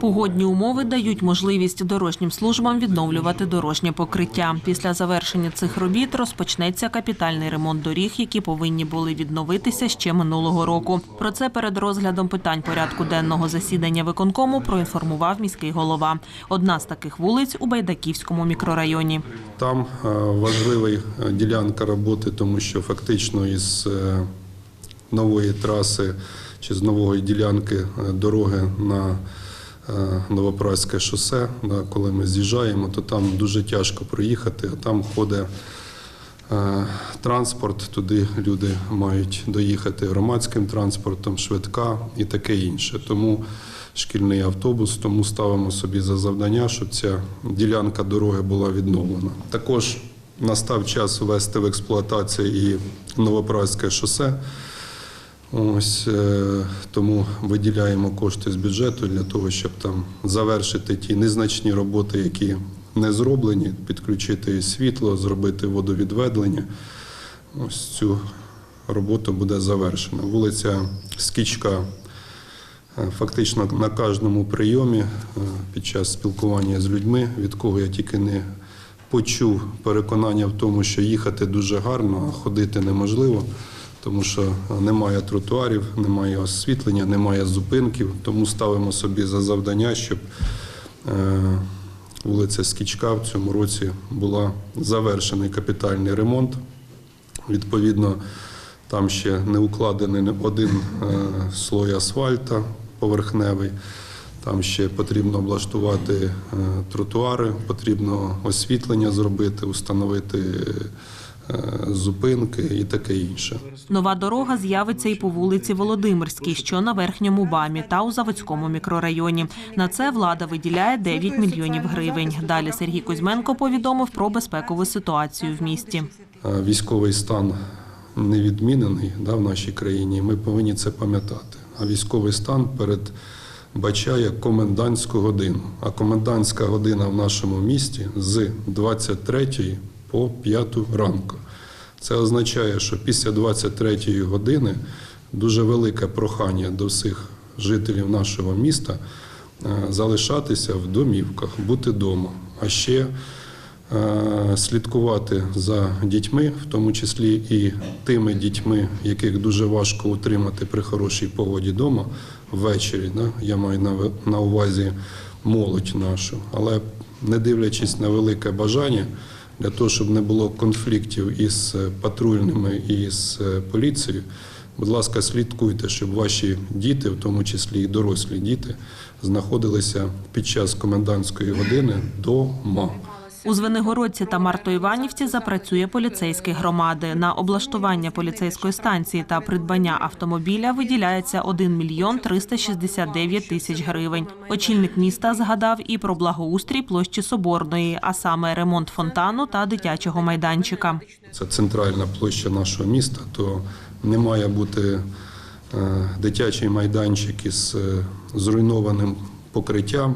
Погодні умови дають можливість дорожнім службам відновлювати дорожнє покриття. Після завершення цих робіт розпочнеться капітальний ремонт доріг, які повинні були відновитися ще минулого року. Про це перед розглядом питань порядку денного засідання виконкому проінформував міський голова. Одна з таких вулиць у Байдаківському мікрорайоні. Там е, важлива е, ділянка роботи, тому що фактично із е, нової траси чи з нової ділянки дороги на Новопраське шосе, да, коли ми з'їжджаємо, то там дуже тяжко проїхати, а там ходить е, транспорт, туди люди мають доїхати громадським транспортом, швидка і таке інше. Тому шкільний автобус, тому ставимо собі за завдання, щоб ця ділянка дороги була відновлена. Також настав час ввести в експлуатацію і Новопраське шосе. Ось е, тому виділяємо кошти з бюджету для того, щоб там завершити ті незначні роботи, які не зроблені, підключити світло, зробити водовідведення. Ось цю роботу буде завершена. Вулиця Скічка е, фактично на кожному прийомі е, під час спілкування з людьми, від кого я тільки не почув переконання в тому, що їхати дуже гарно, а ходити неможливо, тому що немає тротуарів, немає освітлення, немає зупинків. Тому ставимо собі за завдання, щоб е, вулиця Скічка в цьому році була завершений капітальний ремонт. Відповідно, там ще не укладений один е, слой асфальта поверхневий. Там ще потрібно облаштувати е, тротуари, потрібно освітлення зробити, установити зупинки і таке інше. Нова дорога з'явиться і по вулиці Володимирській, що на верхньому бамі та у Заводському мікрорайоні. На це влада виділяє 9 мільйонів гривень. Далі Сергій Кузьменко повідомив про безпекову ситуацію в місті. Е, Військовий стан не відмінений да, в нашій країні. Ми повинні це пам'ятати. А військовий стан передбачає комендантську годину. А комендантська година в нашому місті з 23 по 5 ранку. Це означає, що після 23 години дуже велике прохання до всіх жителів нашого міста е, залишатися в домівках, бути вдома. А ще е, слідкувати за дітьми, в тому числі і тими дітьми, яких дуже важко утримати при хорошій погоді вдома ввечері. Я маю на увазі молодь нашу. Але не дивлячись на велике бажання, для того, щоб не було конфліктів із е, патрульними і з е, поліцією, будь ласка, слідкуйте, щоб ваші діти, в тому числі і дорослі діти, знаходилися під час комендантської години вдома. У Звенигородці та Мартоіванівці запрацює поліцейські громади. На облаштування поліцейської станції та придбання автомобіля виділяється 1 мільйон 369 тисяч гривень. Очільник міста згадав і про благоустрій площі Соборної, а саме ремонт фонтану та дитячого майданчика. Це центральна площа нашого міста, то не має бути е, дитячий майданчик із е, зруйнованим покриттям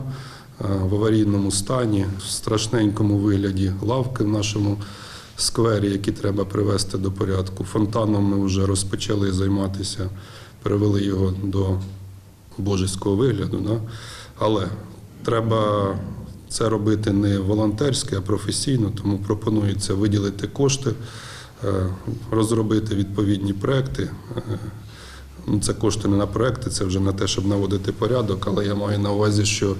в аварійному стані, в страшненькому вигляді лавки в нашому сквері, які треба привести до порядку. Фонтаном ми вже розпочали займатися, привели його до божеського вигляду. Да? Але треба це робити не волонтерськи, а професійно, тому пропонується виділити кошти, е, розробити відповідні проекти. Е, ну, Це кошти не на проекти, це вже на те, щоб наводити порядок, але я маю на увазі, що е,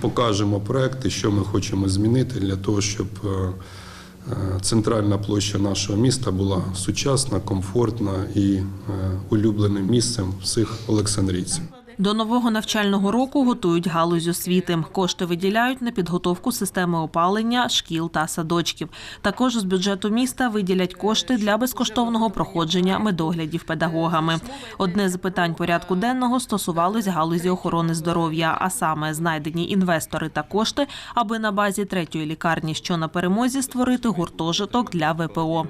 покажемо проекти, що ми хочемо змінити для того, щоб е, е, центральна площа нашого міста була сучасна, комфортна і е, улюбленим місцем всіх олександрійців. До нового навчального року готують галузь освіти. Кошти виділяють на підготовку системи опалення, шкіл та садочків. Також з бюджету міста виділять кошти для безкоштовного проходження медоглядів педагогами. Одне з питань порядку денного стосувалось галузі охорони здоров'я, а саме знайдені інвестори та кошти, аби на базі третьої лікарні, що на перемозі, створити гуртожиток для ВПО.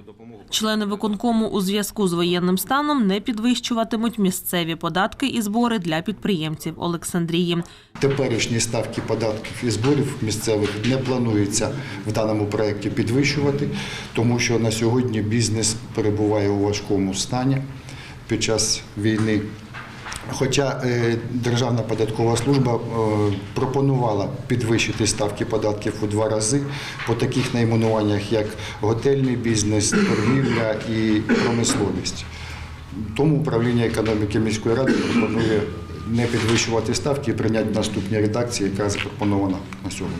Члени виконкому у зв'язку з воєнним станом не підвищуватимуть місцеві податки і збори для підприємців Олександрії. Теперішні ставки податків і зборів місцевих не планується в даному проєкті підвищувати, тому що на сьогодні бізнес перебуває у важкому стані під час війни. Хоча е, Державна податкова служба е, пропонувала підвищити ставки податків у два рази по таких найменуваннях, як готельний бізнес, торгівля і промисловість. Тому управління економіки міської ради пропонує не підвищувати ставки і прийняти в наступній редакції, яка запропонована на сьогодні.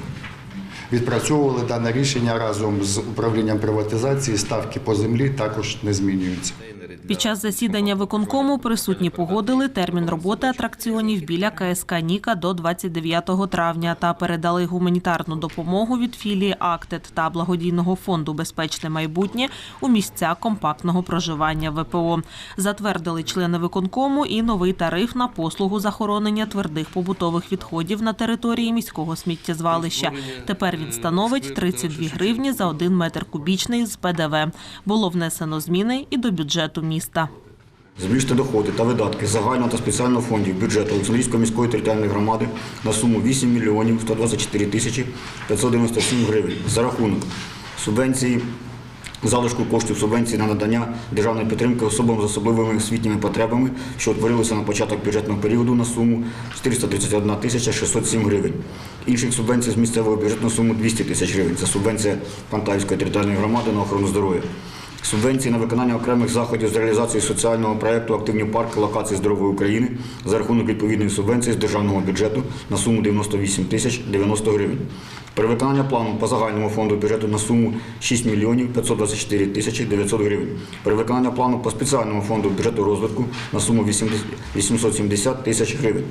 Відпрацьовували дане рішення разом з управлінням приватизації. Ставки по землі також не змінюються. Під час засідання виконкому присутні погодили термін роботи атракціонів біля КСК Ніка до 29 травня та передали гуманітарну допомогу від філії Актет та благодійного фонду Безпечне майбутнє у місця компактного проживання ВПО. Затвердили члени виконкому і новий тариф на послугу захоронення твердих побутових відходів на території міського сміттєзвалища. Тепер він становить 32 гривні за один метр кубічний з ПДВ. Було внесено зміни і до бюджету міста. Збільшити доходи та видатки загального та спеціального фондів бюджету Олександрійської міської територіальної громади на суму 8 мільйонів 124 тисячі 597 гривень за рахунок субвенції, залишку коштів субвенції на надання державної підтримки особам з особливими освітніми потребами, що утворилися на початок бюджетного періоду на суму 431 тисяча 607 гривень. Інших субвенцій з місцевого бюджету на суму 200 тисяч гривень. Це субвенція Пантаївської територіальної громади на охорону здоров'я. Субвенції на виконання окремих заходів з реалізації соціального проєкту Активні парки локації здорової України за рахунок відповідної субвенції з державного бюджету на суму 98 тисяч 90 гривень. Перевиконання плану по загальному фонду бюджету на суму 6 мільйонів 524 тисячі 900 гривень. Перевиконання плану по спеціальному фонду бюджету розвитку на суму 870 тисяч гривень.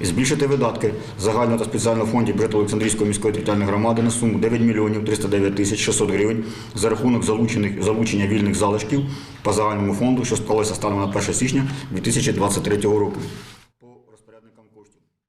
Збільшити видатки загального та спеціального фонду бюджету Олександрійської міської територіальної громади на суму 9 мільйонів 309 тисяч 600 гривень за рахунок залучених, залучення вільних залишків по загальному фонду, що склалося станом на 1 січня 2023 року.